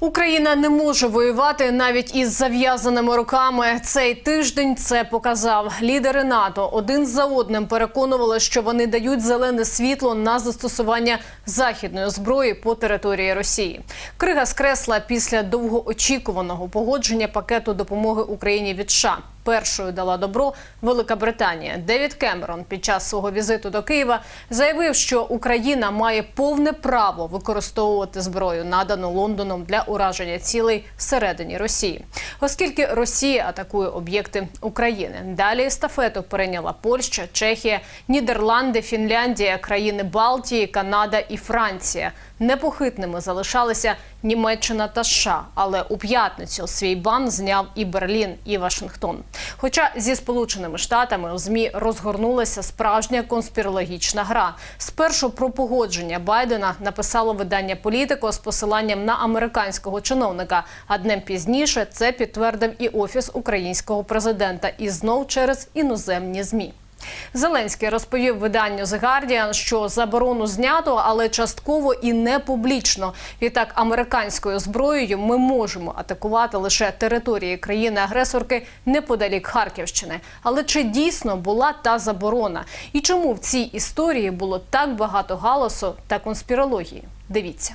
Україна не може воювати навіть із зав'язаними руками. Цей тиждень це показав. Лідери НАТО один за одним переконували, що вони дають зелене світло на застосування західної зброї по території Росії. Крига скресла після довгоочікуваного погодження пакету допомоги Україні від США. Першою дала добро Велика Британія. Девід Кемерон під час свого візиту до Києва заявив, що Україна має повне право використовувати зброю, надану Лондоном для ураження цілей всередині Росії, оскільки Росія атакує об'єкти України. Далі естафету перейняла Польща, Чехія, Нідерланди, Фінляндія, країни Балтії, Канада і Франція. Непохитними залишалися Німеччина та США, але у п'ятницю свій бан зняв і Берлін, і Вашингтон. Хоча зі сполученими штатами у змі розгорнулася справжня конспірологічна гра. Спершу про погодження Байдена написало видання Політико з посиланням на американського чиновника. А днем пізніше це підтвердив і офіс українського президента, і знов через іноземні змі. Зеленський розповів виданню The Guardian, що заборону знято, але частково і не публічно. Відтак, американською зброєю ми можемо атакувати лише території країни-агресорки неподалік Харківщини. Але чи дійсно була та заборона? І чому в цій історії було так багато галасу та конспірології? Дивіться.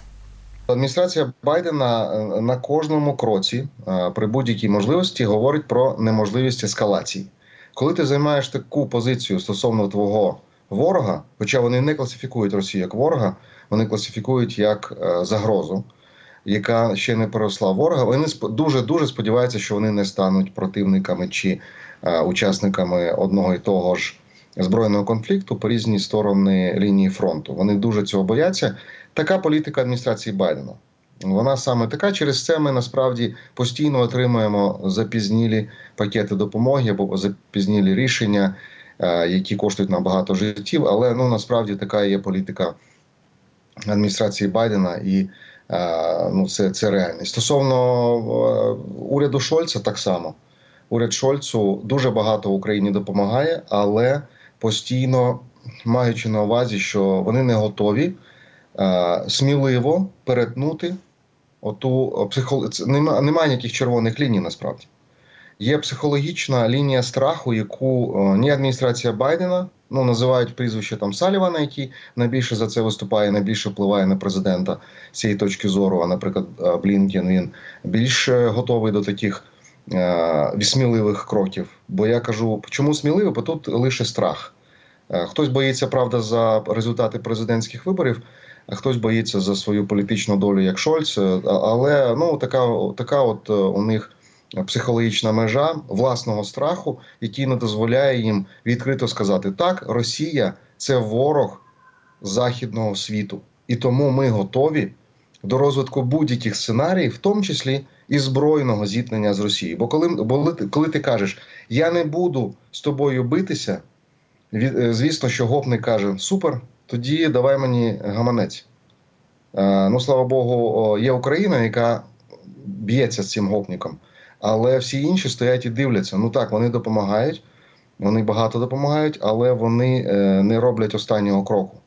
Адміністрація Байдена е, на кожному кроці е, при будь-якій можливості говорить про неможливість ескалації. Коли ти займаєш таку позицію стосовно твого ворога, хоча вони не класифікують Росію як ворога, вони класифікують як е, загрозу, яка ще не переросла ворога. Вони дуже дуже сподіваються, що вони не стануть противниками чи е, учасниками одного і того ж збройного конфлікту по різні сторони лінії фронту. Вони дуже цього бояться. Така політика адміністрації Байдена. Вона саме така. Через це ми насправді постійно отримуємо запізнілі пакети допомоги або запізнілі рішення, е, які коштують нам багато життів. Але ну насправді така є політика адміністрації Байдена, і е, ну це, це реальність. Стосовно е, уряду Шольца, так само уряд Шольцу дуже багато Україні допомагає, але постійно маючи на увазі, що вони не готові сміливо перетнути оту психо... Нема, немає ніяких червоних ліній насправді. Є психологічна лінія страху, яку ні адміністрація Байдена ну називають прізвище там Салівана, який найбільше за це виступає, найбільше впливає на президента з цієї точки зору. А наприклад, Блінкен він більш готовий до таких е, сміливих кроків. Бо я кажу, чому сміливий? Бо тут лише страх. Хтось боїться правда за результати президентських виборів хтось боїться за свою політичну долю, як Шольц. Але ну така, така от е, у них психологічна межа власного страху, який не дозволяє їм відкрито сказати: так, Росія це ворог західного світу, і тому ми готові до розвитку будь-яких сценаріїв, в тому числі і збройного зіткнення з Росією. Бо коли, бо коли ти кажеш, я не буду з тобою битися, е, звісно, що гопник каже Супер тоді давай мені гаманець. Е, ну, слава Богу, є Україна, яка б'ється з цим гопником. Але всі інші стоять і дивляться. Ну так, вони допомагають, вони багато допомагають, але вони е, не роблять останнього кроку.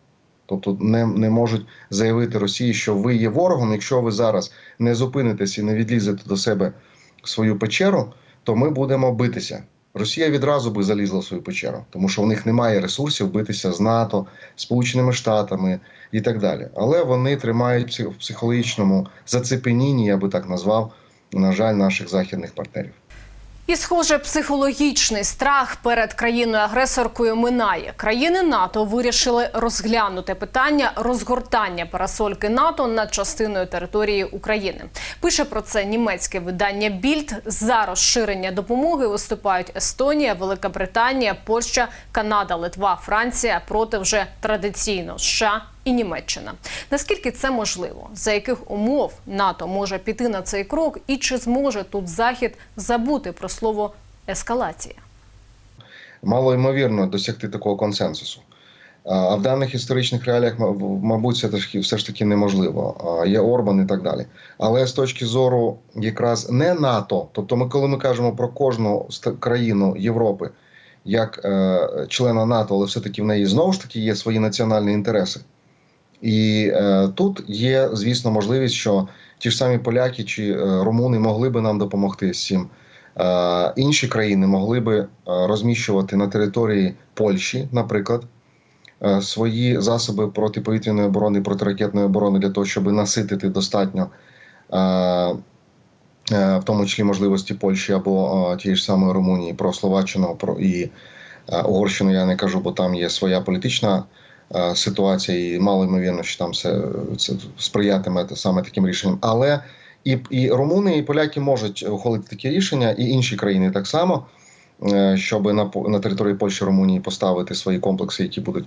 Тобто не не можуть заявити Росії, що ви є ворогом. Якщо ви зараз не зупинитесь і не відлізете до себе свою печеру, то ми будемо битися. Росія відразу би залізла в свою печеру, тому що у них немає ресурсів битися з НАТО, Сполученими Штатами і так далі. Але вони тримають в психологічному зацепенінні, я би так назвав, на жаль, наших західних партнерів. І, схоже, психологічний страх перед країною-агресоркою минає. Країни НАТО вирішили розглянути питання розгортання парасольки НАТО над частиною території України. Пише про це німецьке видання Більд. За розширення допомоги виступають Естонія, Велика Британія, Польща, Канада, Литва, Франція проти вже традиційно США і Німеччина. Наскільки це можливо? За яких умов НАТО може піти на цей крок, і чи зможе тут захід забути про слово ескалація? Мало ймовірно досягти такого консенсусу. А в даних історичних реаліях, мабуть, це все ж таки неможливо. Є Орбан і так далі. Але з точки зору якраз не НАТО, тобто, ми, коли ми кажемо про кожну країну Європи як е, члена НАТО, але все таки в неї знову ж таки є свої національні інтереси. І е, тут є, звісно, можливість, що ті ж самі поляки чи е, румуни могли би нам допомогти цим. Е, інші країни могли би е, розміщувати на території Польщі, наприклад, е, свої засоби протиповітряної оборони, протиракетної оборони для того, щоб наситити достатньо, е, е, в тому числі можливості Польщі або тієї ж самої Румунії, про Словаччину про і Угорщину я не кажу, бо там є своя політична ситуація, і мало ймовірно, що там все це сприятиме саме таким рішенням. Але і, і румуни, і поляки можуть ухвалити такі рішення, і інші країни так само, е, щоб на, на території Польщі Румунії поставити свої комплекси, які будуть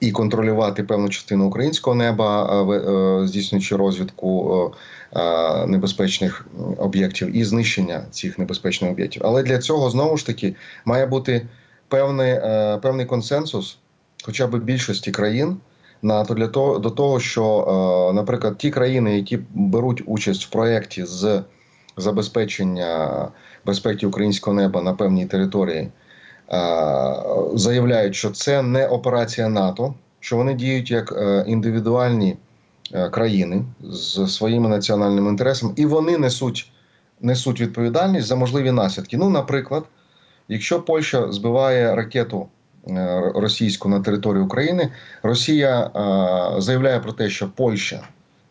і контролювати певну частину українського неба, е, е, здійснюючи розвідку е, е, небезпечних об'єктів і знищення цих небезпечних об'єктів. Але для цього знову ж таки має бути певний, е, певний консенсус, хоча б більшості країн. НАТО для того до того, що, е, наприклад, ті країни, які беруть участь в проєкті з забезпечення безпеки українського неба на певній території, е, заявляють, що це не операція НАТО, що вони діють як е, індивідуальні країни з своїми національними інтересами, і вони несуть, несуть відповідальність за можливі наслідки. Ну, наприклад, якщо Польща збиває ракету російську на територію України, Росія е, заявляє про те, що Польща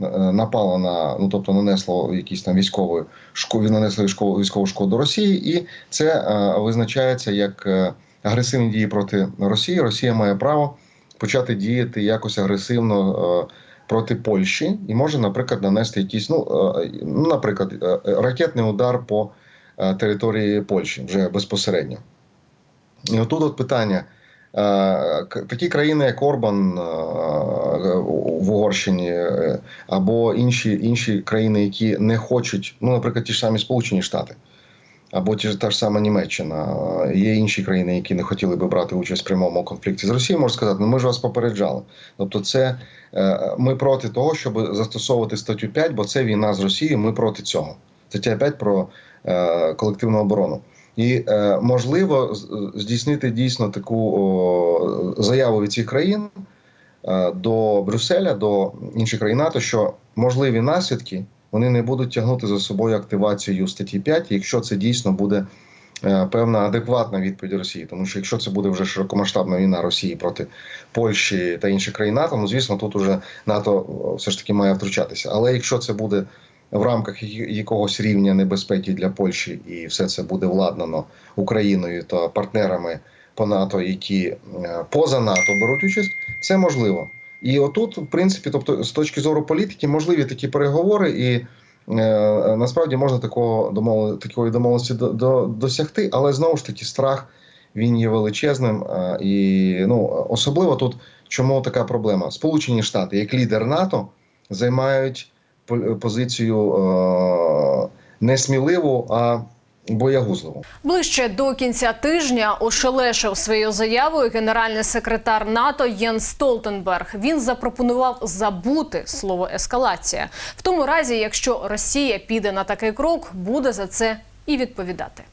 е, напала на ну тобто нанесла якісь там військові нанесли військову шкоду Росії, і це е, визначається як е, агресивні дії проти Росії. Росія має право почати діяти якось агресивно. е, Проти Польщі і може, наприклад, нанести якийсь, ну, е, ну наприклад, е, ракетний удар по е, території Польщі вже безпосередньо. І отут от питання. Е, Такі країни, як Орбан е, в Угорщині, е, або інші, інші країни, які не хочуть, ну, наприклад, ті ж самі Сполучені Штати, або ті ж та ж сама Німеччина, є інші країни, які не хотіли би брати участь в прямому конфлікті з Росією, можуть сказати, ну ми ж вас попереджали. Тобто, це ми проти того, щоб застосовувати статтю 5, бо це війна з Росією. Ми проти цього. Стаття 5 про колективну оборону. І е, можливо здійснити дійсно таку заяву від цих країн е, до Брюсселя, до інших країн НАТО, що можливі наслідки вони не будуть тягнути за собою активацію статті 5, якщо це дійсно буде е, певна адекватна відповідь Росії. Тому що якщо це буде вже широкомасштабна війна Росії проти Польщі та інших країн НАТО, ну звісно, тут уже НАТО все ж таки має втручатися. Але якщо це буде в рамках якогось рівня небезпеки для Польщі, і все це буде владнано Україною та партнерами по НАТО, які е, поза НАТО беруть участь, це можливо. І отут, в принципі, тобто, з точки зору політики, можливі такі переговори, і е, насправді можна такого домов... такої домовленості до, до, досягти, але знову ж таки страх він є величезним. е, і ну, особливо тут чому така проблема? Сполучені Штати, як лідер НАТО, займають позицію е, не сміливу, а боягузливу. Ближче до кінця тижня ошелешив своєю заявою генеральний секретар НАТО Єнс Столтенберг. Він запропонував забути слово ескалація в тому разі, якщо Росія піде на такий крок, буде за це і відповідати.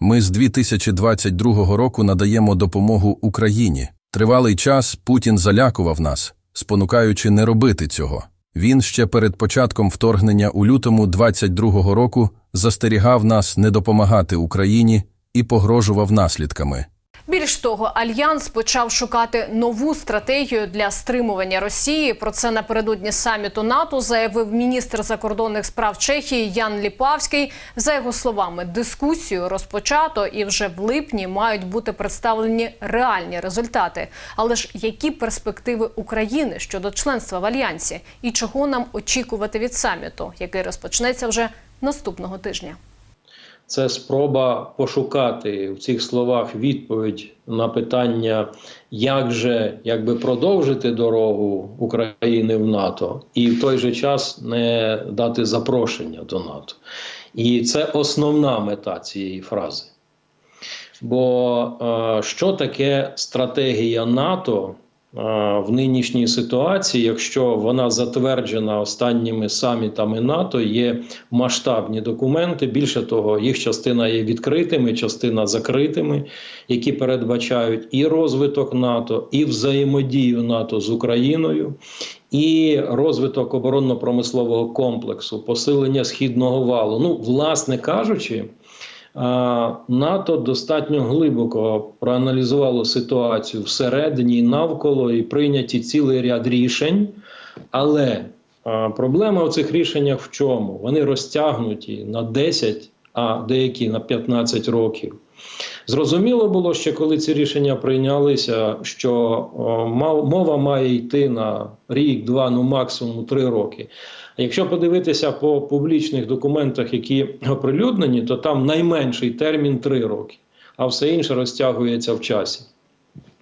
Ми з 2022 року надаємо допомогу Україні. Тривалий час Путін залякував нас, спонукаючи не робити цього. Він ще перед початком вторгнення у лютому 22 року застерігав нас не допомагати Україні і погрожував наслідками. Більш того, альянс почав шукати нову стратегію для стримування Росії. Про це напередодні саміту НАТО заявив міністр закордонних справ Чехії Ян Ліпавський. За його словами, дискусію розпочато і вже в липні мають бути представлені реальні результати. Але ж які перспективи України щодо членства в альянсі і чого нам очікувати від саміту, який розпочнеться вже наступного тижня? Це спроба пошукати в цих словах відповідь на питання, як же якби продовжити дорогу України в НАТО, і в той же час не дати запрошення до НАТО. І це основна мета цієї фрази. Бо е, що таке стратегія НАТО в нинішній ситуації, якщо вона затверджена останніми самітами НАТО, є масштабні документи. Більше того, їх частина є відкритими, частина закритими, які передбачають і розвиток НАТО, і взаємодію НАТО з Україною, і розвиток оборонно-промислового комплексу, посилення східного валу. Ну, власне кажучи. НАТО достатньо глибоко проаналізувало ситуацію всередині і навколо і прийняті цілий ряд рішень. Але проблема в цих рішеннях в чому? Вони розтягнуті на 10, а деякі на 15 років. Зрозуміло було ще, коли ці рішення прийнялися, що мова має йти на рік, два, ну максимум три роки. Якщо подивитися по публічних документах, які оприлюднені, то там найменший термін три роки, а все інше розтягується в часі.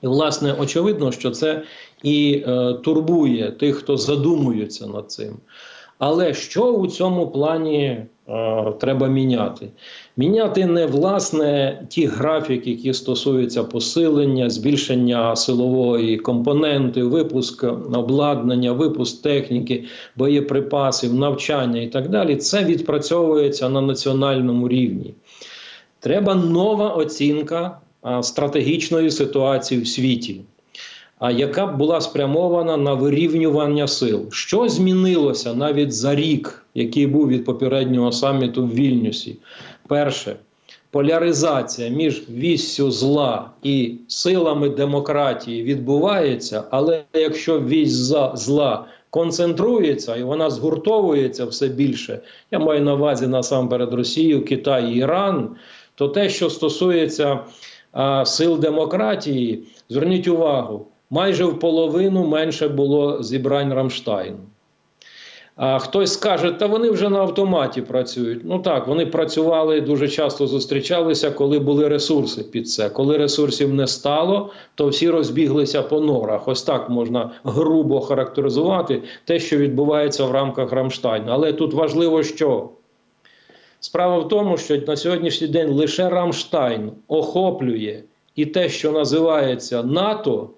І, власне, очевидно, що це і е, турбує тих, хто задумується над цим. Але що у цьому плані е, треба міняти? Міняти не власне ті графіки, які стосуються посилення, збільшення силової компоненти, випуск обладнання, випуск техніки, боєприпасів, навчання і так далі. Це відпрацьовується на національному рівні. Треба нова оцінка стратегічної ситуації в світі, яка була спрямована на вирівнювання сил. Що змінилося навіть за рік, який був від попереднього саміту в Вільнюсі? Перше. Поляризація між віссю зла і силами демократії відбувається, але якщо вісь зла концентрується і вона згуртовується все більше, я маю на увазі насамперед Росію, Китай і Іран, то те, що стосується а, сил демократії, зверніть увагу, майже в половину менше було зібрань Рамштайну. А хтось скаже, та вони вже на автоматі працюють. Ну так, вони працювали дуже часто зустрічалися, коли були ресурси під це. Коли ресурсів не стало, то всі розбіглися по норах. Ось так можна грубо характеризувати те, що відбувається в рамках Рамштайну. Але тут важливо, що справа в тому, що на сьогоднішній день лише Рамштайн охоплює і те, що називається НАТО,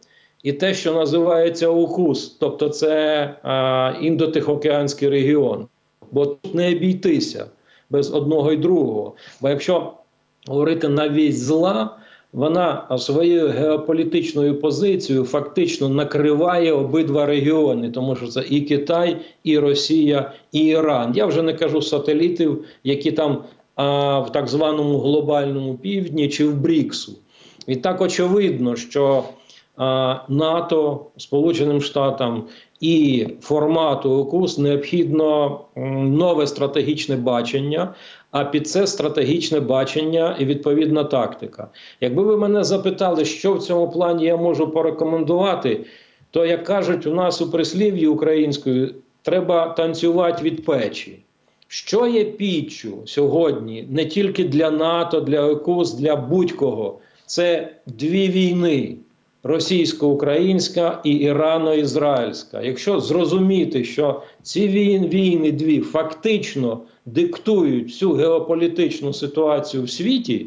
і те, що називається УКУС, тобто це а, індотихоокеанський регіон. Бо тут не обійтися без одного і другого. Бо якщо говорити на вісь зла, вона своєю геополітичною позицією фактично накриває обидва регіони, тому що це і Китай, і Росія, і Іран. Я вже не кажу сателітів, які там а, в так званому глобальному півдні чи в Бріксу. І так очевидно, що НАТО, Сполученим Штатам і формату ОКУС необхідно нове стратегічне бачення. А під це стратегічне бачення і відповідна тактика. Якби ви мене запитали, що в цьому плані я можу порекомендувати, то як кажуть у нас у прислів'ї українською, треба танцювати від печі. Що є піччю сьогодні не тільки для НАТО, для ОКУС, для будь-кого. Це дві війни: російсько-українська і ірано-ізраїльська. Якщо зрозуміти, що ці війни дві фактично диктують всю геополітичну ситуацію в світі,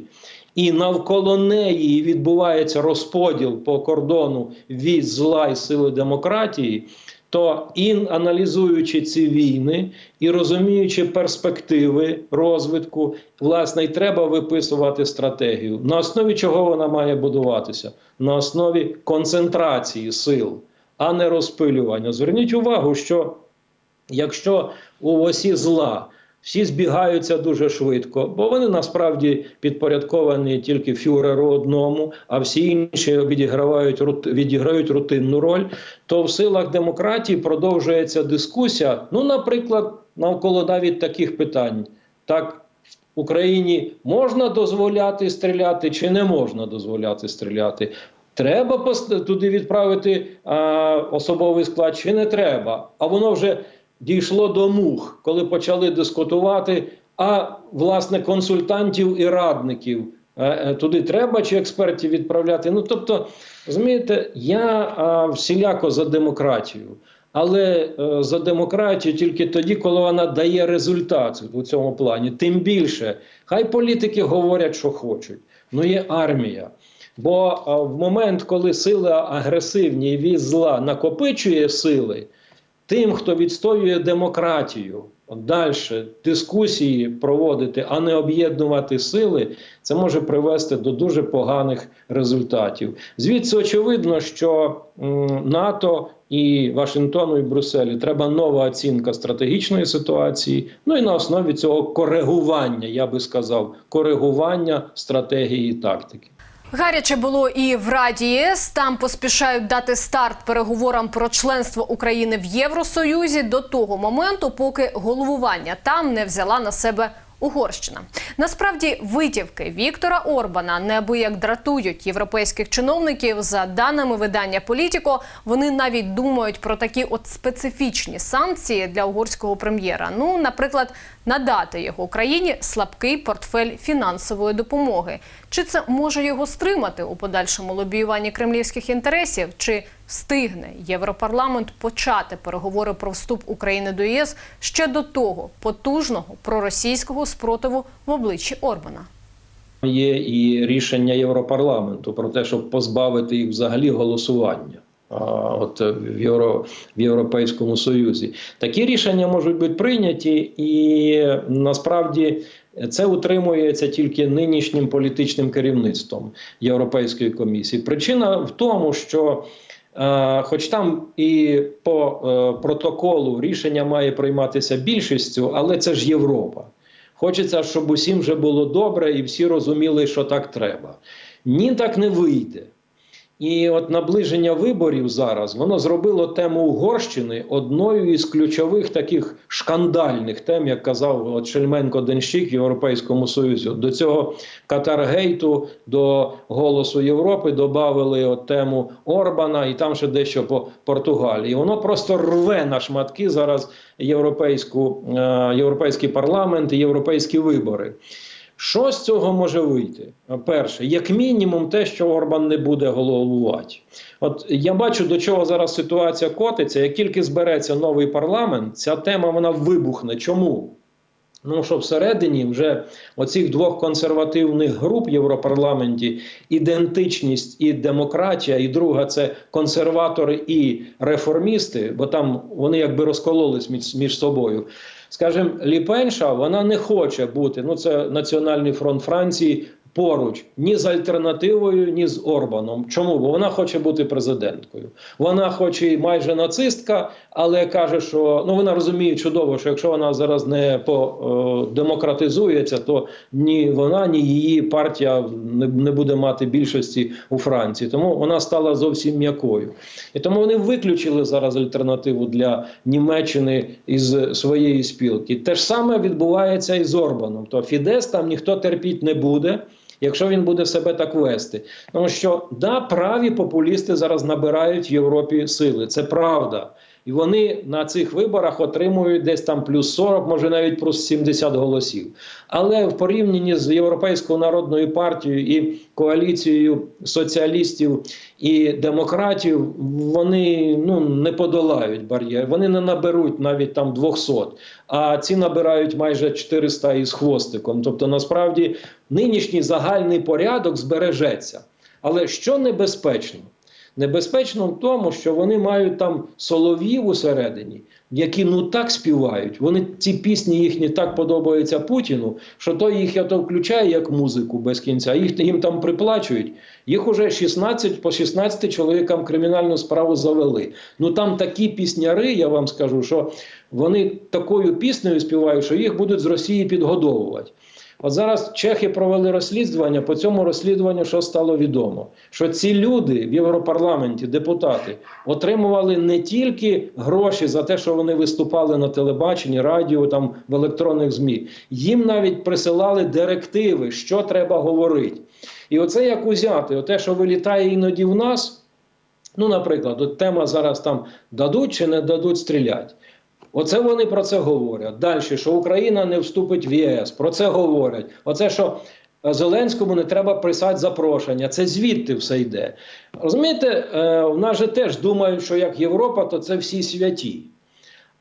і навколо неї відбувається розподіл по кордону від зла і сили демократії, то і аналізуючи ці війни і розуміючи перспективи розвитку, власне, й треба виписувати стратегію. На основі чого вона має будуватися? На основі концентрації сил, а не розпилювання. Зверніть увагу, що якщо у осі зла всі збігаються дуже швидко, бо вони насправді підпорядковані тільки фюреру одному, а всі інші відіграють, відіграють рутинну роль, то в силах демократії продовжується дискусія. Ну, наприклад, навколо навіть таких питань. Так, в Україні можна дозволяти стріляти чи не можна дозволяти стріляти? Треба туди відправити а, особовий склад чи не треба? А воно вже дійшло до мух, коли почали дискутувати. А власне консультантів і радників е, е, туди треба чи експертів відправляти? Ну тобто, розумієте, я всіляко за демократію. Але е, за демократію тільки тоді, коли вона дає результат у цьому плані. Тим більше, хай політики говорять, що хочуть. Ну є армія. Бо в момент, коли сила агресивні і від зла накопичує сили, тим, хто відстоює демократію, далі дискусії проводити, а не об'єднувати сили, це може привести до дуже поганих результатів. Звідси очевидно, що НАТО і Вашингтону і Брюсселю треба нова оцінка стратегічної ситуації. Ну і на основі цього коригування, я би сказав, коригування стратегії і тактики. Гаряче було і в Раді ЄС. Там поспішають дати старт переговорам про членство України в Євросоюзі до того моменту, поки головування там не взяла на себе Угорщина. Насправді витівки Віктора Орбана неабияк дратують європейських чиновників. За даними видання Політіко, вони навіть думають про такі от специфічні санкції для угорського прем'єра. Ну, наприклад, надати його Україні слабкий портфель фінансової допомоги. Чи це може його стримати у подальшому лобіюванні кремлівських інтересів? Чи встигне Європарламент почати переговори про вступ України до ЄС ще до того потужного проросійського спротиву в обличчі Орбана? Є і рішення Європарламенту про те, щоб позбавити їх взагалі голосування. От е, в, Євро, в Європейському Союзі такі рішення можуть бути прийняті, і насправді це утримується тільки нинішнім політичним керівництвом Європейської комісії. Причина в тому, що Е, Хоч там і по е, протоколу рішення має прийматися більшістю, але це ж Європа. Хочеться, щоб усім вже було добре і всі розуміли, що так треба. Ні, так не вийде. І от наближення виборів зараз воно зробило тему Угорщини одною із ключових таких шкандальних тем, як казав от Шельменко Денщик Європейському Союзі. До цього Катаргейту, до Голосу Європи додали от тему Орбана і там ще дещо по Португалії. Воно просто рве на шматки зараз європейську, е, європейський парламент і європейські вибори. Що з цього може вийти? Перше, як мінімум, те, що Орбан не буде головувати. От я бачу, до чого зараз ситуація котиться. Як тільки збереться новий парламент, ця тема вона вибухне. Чому? Ну, що всередині вже оцих двох консервативних груп в Європарламенті ідентичність і демократія, і друга це консерватори і реформісти, бо там вони якби розкололись між, між собою. Скажімо, Ліпенша вона не хоче бути. Ну, це Національний фронт Франції. Поруч ні з альтернативою, ні з Орбаном. Чому? Бо вона хоче бути президенткою. Вона, хоч і майже нацистка, але каже, що ну вона розуміє чудово, що якщо вона зараз не подемократизується, то ні вона, ні її партія не, не буде мати більшості у Франції. Тому вона стала зовсім м'якою. І тому вони виключили зараз альтернативу для Німеччини із своєї спілки. Те ж саме відбувається і з Орбаном. То Фідес там ніхто терпіть не буде. Якщо він буде себе так вести, тому що да, праві популісти зараз набирають в Європі сили, це правда, і вони на цих виборах отримують десь там плюс 40, може навіть плюс 70 голосів. Але в порівнянні з Європейською народною партією і коаліцією соціалістів і демократів, вони ну не подолають бар'єр. Вони не наберуть навіть там 200, а ці набирають майже 400 із хвостиком. Тобто, насправді, нинішній загальний порядок збережеться. Але що небезпечно? Небезпечно в тому, що вони мають там солов'їв усередині, які ну так співають. Вони ці пісні їхні так подобаються Путіну, що той їх я то включає як музику без кінця. Їх їм там приплачують. Їх уже 16 по 16 чоловікам кримінальну справу завели. Ну там такі пісняри, я вам скажу, що вони такою піснею співають, що їх будуть з Росії підгодовувати. От зараз чехи провели розслідування. По цьому розслідуванню що стало відомо, що ці люди в Європарламенті, депутати, отримували не тільки гроші за те, що вони виступали на телебаченні, радіо, там в електронних змі. Їм навіть присилали директиви, що треба говорити. І оце як узяти, оте, що вилітає іноді в нас. Ну, наприклад, от тема зараз там дадуть чи не дадуть стріляти. Оце вони про це говорять. Далі, що Україна не вступить в ЄС, про це говорять. Оце, що Зеленському не треба писати запрошення, це звідти все йде. Розумієте, е, в нас же теж думають, що як Європа, то це всі святі.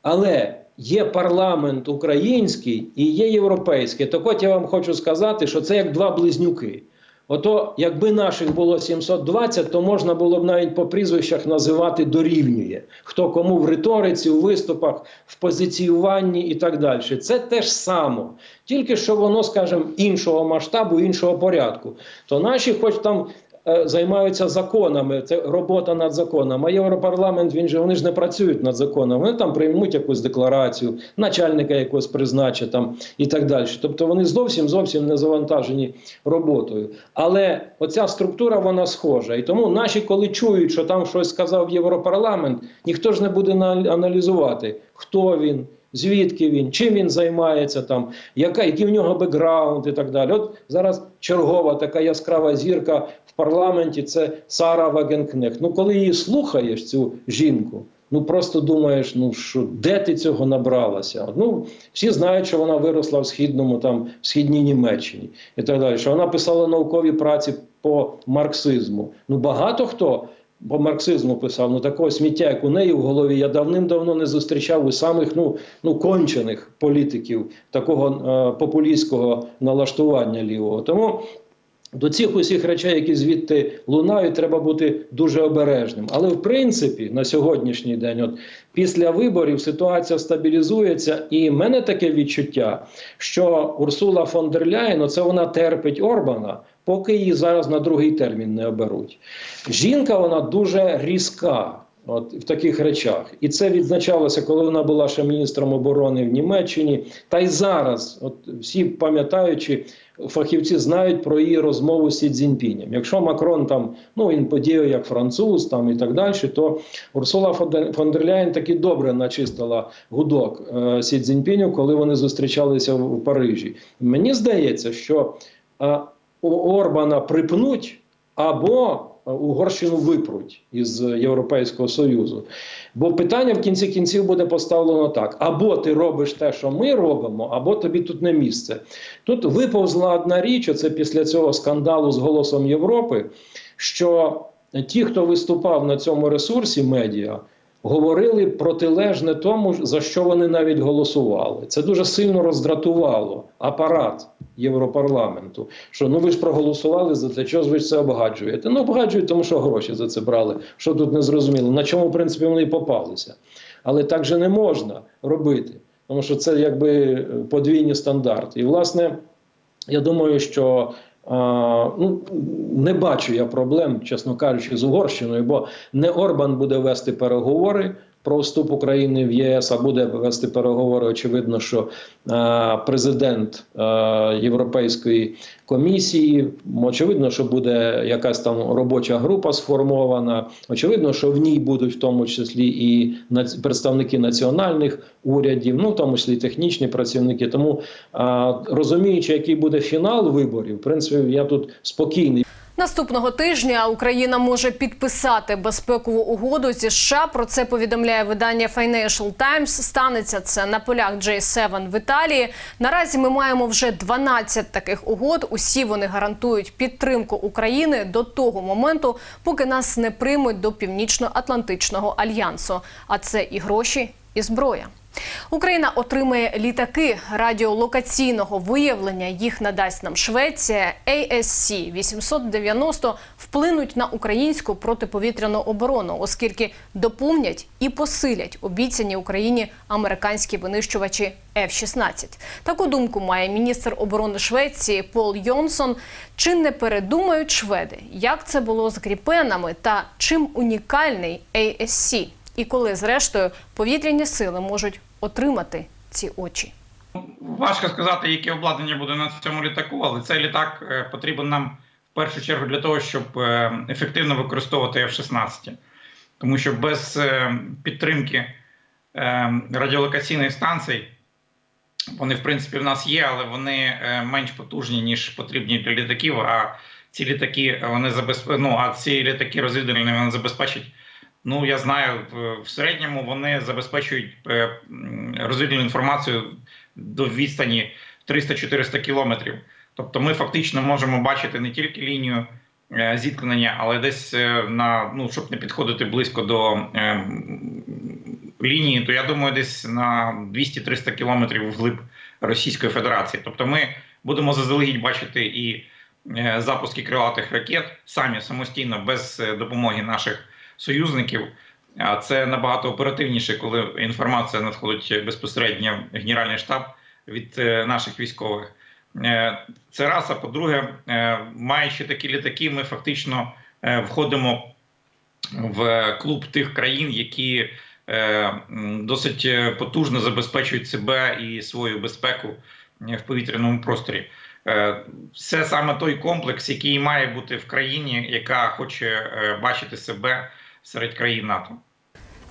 Але є парламент український і є європейський. Так от я вам хочу сказати, що це як два близнюки. Ото, якби наших було 720, то можна було б навіть по прізвищах називати дорівнює. Хто кому в риториці, у виступах, в позиціюванні і так далі. Це те ж саме, Тільки що воно, скажімо, іншого масштабу, іншого порядку. То наші, хоч там. Е, Займаються законами, це робота над законом. А Європарламент він же вони ж не працюють над законом. Вони там приймуть якусь декларацію, начальника якогось призначать там і так далі. Тобто вони зовсім зовсім не завантажені роботою. Але оця структура вона схожа. І тому наші, коли чують, що там щось сказав Європарламент, ніхто ж не буде аналізувати, хто він. Звідки він, чим він займається там, яка, який в нього бекграунд і так далі. От зараз чергова така яскрава зірка парламенті це Сара Вагенкнехт. Ну, коли її слухаєш, цю жінку, ну просто думаєш, ну що де ти цього набралася? Ну всі знають, що вона виросла в східному там в східній Німеччині і так далі. Що вона писала наукові праці по марксизму. Ну багато хто. По марксизму писав, ну такого сміття, як у неї в голові, я давним-давно не зустрічав у самих ну, ну кончених політиків такого е, популістського налаштування лівого. Тому до цих усіх речей, які звідти лунають, треба бути дуже обережним. Але в принципі, на сьогоднішній день, от після виборів, ситуація стабілізується, і в мене таке відчуття, що Урсула фон дер Ляєн, оце вона терпить Орбана, поки її зараз на другий термін не оберуть. Жінка вона дуже різка. От в таких речах, і це відзначалося, коли вона була ще міністром оборони в Німеччині. Та й зараз, от всі пам'ятаючи, фахівці знають про її розмову з Сі Цзіньпінем. Якщо Макрон там ну він подіяв як француз, там і так далі, то Урсула фон дер- Ляєн таки добре начистила гудок е, Сі Цзіньпіню, коли вони зустрічалися в, в Парижі. Мені здається, що е, у Орбана припнуть або Угорщину випруть із Європейського Союзу. Бо питання в кінці кінців буде поставлено так: або ти робиш те, що ми робимо, або тобі тут не місце. Тут виповзла одна річ, це після цього скандалу з голосом Європи, що ті, хто виступав на цьому ресурсі медіа, говорили протилежне тому, за що вони навіть голосували. Це дуже сильно роздратувало апарат Європарламенту. Що ну ви ж проголосували за це, чого ж ви це обгаджуєте? Ну обгаджують, тому що гроші за це брали. Що тут не зрозуміло? На чому в принципі вони і попалися. Але так же не можна робити, тому що це якби подвійні стандарти. І власне, я думаю, що. Ну, не бачу я проблем, чесно кажучи, з Угорщиною, бо не Орбан буде вести переговори про вступ України в ЄС, а буде вести переговори. Очевидно, що а, президент а, Європейської комісії. Очевидно, що буде якась там робоча група сформована. Очевидно, що в ній будуть в тому числі і представники національних урядів, ну в тому числі і технічні працівники. Тому а, розуміючи, який буде фінал виборів, в принципі, я тут спокійний. Наступного тижня Україна може підписати безпекову угоду зі США. Про це повідомляє видання Financial Times. Станеться це на полях J7 в Італії. Наразі ми маємо вже 12 таких угод. Усі вони гарантують підтримку України до того моменту, поки нас не приймуть до Північно-Атлантичного альянсу. А це і гроші, і зброя. Україна отримає літаки радіолокаційного виявлення. Їх надасть нам Швеція. ASC 890 вплинуть на українську протиповітряну оборону, оскільки доповнять і посилять обіцяні Україні американські винищувачі F-16. Таку думку має міністр оборони Швеції Пол Йонсон. Чи не передумають шведи, як це було з гріпенами та чим унікальний ASC? І коли, зрештою, повітряні сили можуть отримати ці очі. Важко сказати, яке обладнання буде на цьому літаку, але цей літак е, потрібен нам в першу чергу для того, щоб е, ефективно використовувати F-16. Тому що без е, підтримки радіолокаційних станцій, вони, в принципі, в нас є, але вони менш потужні, ніж потрібні для літаків. А ці літаки вони забезп... ну, а ці літаки розвідувальні вони забезпечать. Ну, я знаю, в- середньому вони забезпечують е, розвідувальну інформацію до відстані 300-400 кілометрів. Тобто ми фактично можемо бачити не тільки лінію е, зіткнення, але десь е, на ну, щоб не підходити близько до е, лінії, то я думаю, десь на 200-300 кілометрів вглиб Російської Федерації. Тобто ми будемо заздалегідь бачити і запуски крилатих ракет самі самостійно без допомоги наших союзників. А це набагато оперативніше, коли інформація надходить безпосередньо в Генеральний штаб від е, наших військових. Е, Це раз. А по-друге, е, маючи такі літаки, ми фактично входимо в клуб тих країн, які досить потужно забезпечують себе і свою безпеку в повітряному просторі. Це саме той комплекс, який має бути в країні, яка хоче бачити себе серед країн НАТО.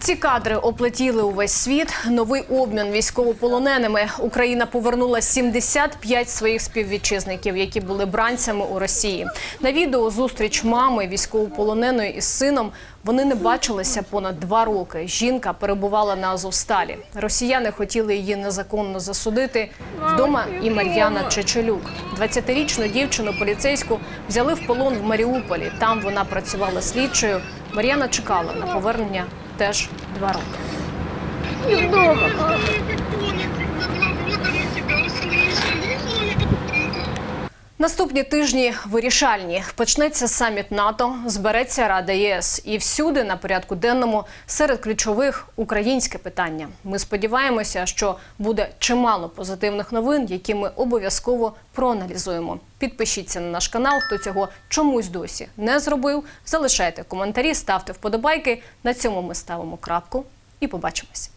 Ці кадри оплетіли увесь світ. Новий обмін військовополоненими. Україна повернула 75 своїх співвітчизників, які були бранцями у Росії. На відео зустріч мами військовополоненої із сином. Вони не бачилися понад два роки. Жінка перебувала на Азовсталі. Росіяни хотіли її незаконно засудити. Вдома і Мар'яна Чечелюк. 20-річну дівчину поліцейську взяли в полон в Маріуполі. Там вона працювала слідчою. Мар'яна чекала на повернення теж два роки. Наступні тижні вирішальні. Почнеться саміт НАТО, збереться Рада ЄС. І всюди на порядку денному серед ключових українське питання. Ми сподіваємося, що буде чимало позитивних новин, які ми обов'язково проаналізуємо. Підпишіться на наш канал, хто цього чомусь досі не зробив. Залишайте коментарі, ставте вподобайки. На цьому ми ставимо крапку і побачимось.